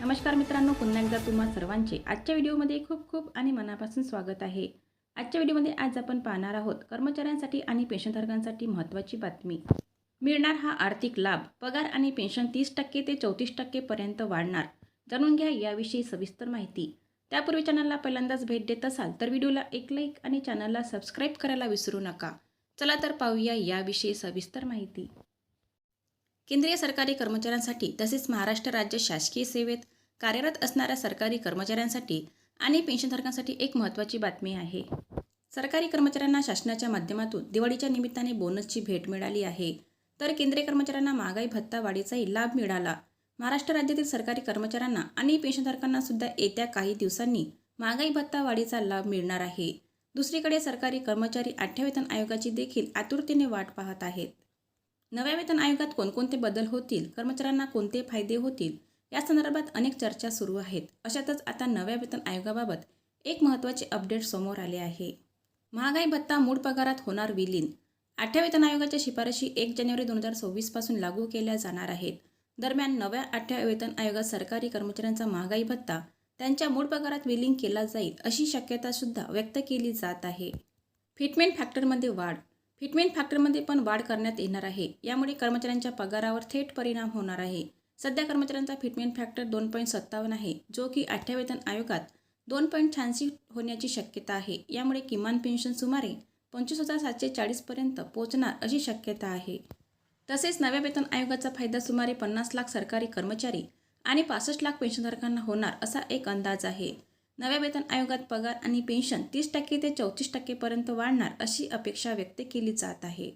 नमस्कार मित्रांनो पुन्हा एकदा तुम्हा सर्वांचे आजच्या व्हिडिओमध्ये खूप खूप आणि मनापासून स्वागत आहे. आजच्या व्हिडिओमध्ये आज आपण पाहणार आहोत कर्मचाऱ्यांसाठी आणि पेन्शनधारकांसाठी महत्त्वाची बातमी. मिळणार हा आर्थिक लाभ पगार आणि पेन्शन तीस टक्के ते चौतीस टक्केपर्यंत वाढणार. जाणून घ्या याविषयी सविस्तर माहिती. त्यापूर्वी चॅनलला पहिल्यांदाच भेट देत असाल तर व्हिडिओला एक लाईक आणि चॅनलला सबस्क्राईब करायला विसरू नका. चला तर पाहूया याविषयी सविस्तर माहिती. केंद्रीय सरकारी कर्मचाऱ्यांसाठी तसेच महाराष्ट्र राज्य शासकीय सेवेत कार्यरत असणाऱ्या सरकारी कर्मचाऱ्यांसाठी आणि पेन्शनधारकांसाठी एक महत्त्वाची बातमी आहे. सरकारी कर्मचाऱ्यांना शासनाच्या माध्यमातून दिवाळीच्या निमित्ताने बोनसची भेट मिळाली आहे. तर केंद्रीय कर्मचाऱ्यांना महागाई भत्ता वाढीचाही लाभ मिळाला. महाराष्ट्र राज्यातील सरकारी कर्मचाऱ्यांना आणि पेन्शनधारकांना सुद्धा येत्या काही दिवसांनी महागाई भत्ता वाढीचा लाभ मिळणार आहे. दुसरीकडे सरकारी कर्मचारी आठव्या वेतन आयोगाची देखील आतुरतेने वाट पाहत आहेत. नव्या वेतन आयोगात कोणकोणते बदल होतील कर्मचाऱ्यांना कोणते फायदे होतील या संदर्भात अनेक चर्चा सुरू आहेत. अशातच आता नव्या वेतन आयोगाबाबत एक महत्त्वाचे अपडेट समोर आले आहे. महागाई भत्ता मूळ पगारात होणार विलीन. आठव्या वेतन आयोगाच्या शिफारशी एक जानेवारी दोन हजार सव्वीसपासून लागू केल्या जाणार आहेत. दरम्यान नव्या आठव्या वेतन आयोगात सरकारी कर्मचाऱ्यांचा महागाई भत्ता त्यांच्या मूळ पगारात विलीन केला जाईल अशी शक्यतासुद्धा व्यक्त केली जात आहे. फिटमेंट फॅक्टरमध्ये वाढ फिटमेंट फॅक्टरमध्ये पण वाढ करण्यात येणार आहे. यामुळे कर्मचाऱ्यांच्या पगारावर थेट परिणाम होणार आहे. सध्या कर्मचाऱ्यांचा फिटमेंट फॅक्टर दोन पॉईंट सत्तावन्न आहे जो की आठव्या वेतन आयोगात दोन पॉईंट शहाऐंशी होण्याची शक्यता आहे. यामुळे किमान पेन्शन सुमारे पंचवीस हजार सातशे चाळीसपर्यंत पोहोचणार अशी शक्यता आहे. तसेच नव्या वेतन आयोगाचा फायदा सुमारे पन्नास लाख सरकारी कर्मचारी आणि पासष्ट लाख पेन्शनधारकांना होणार असा एक अंदाज आहे. नव्या वेतन आयोगात पगार आणि पेन्शन तीस टक्के ते चौतीस टक्केपर्यंत वाढणार अशी अपेक्षा व्यक्त केली जात आहे.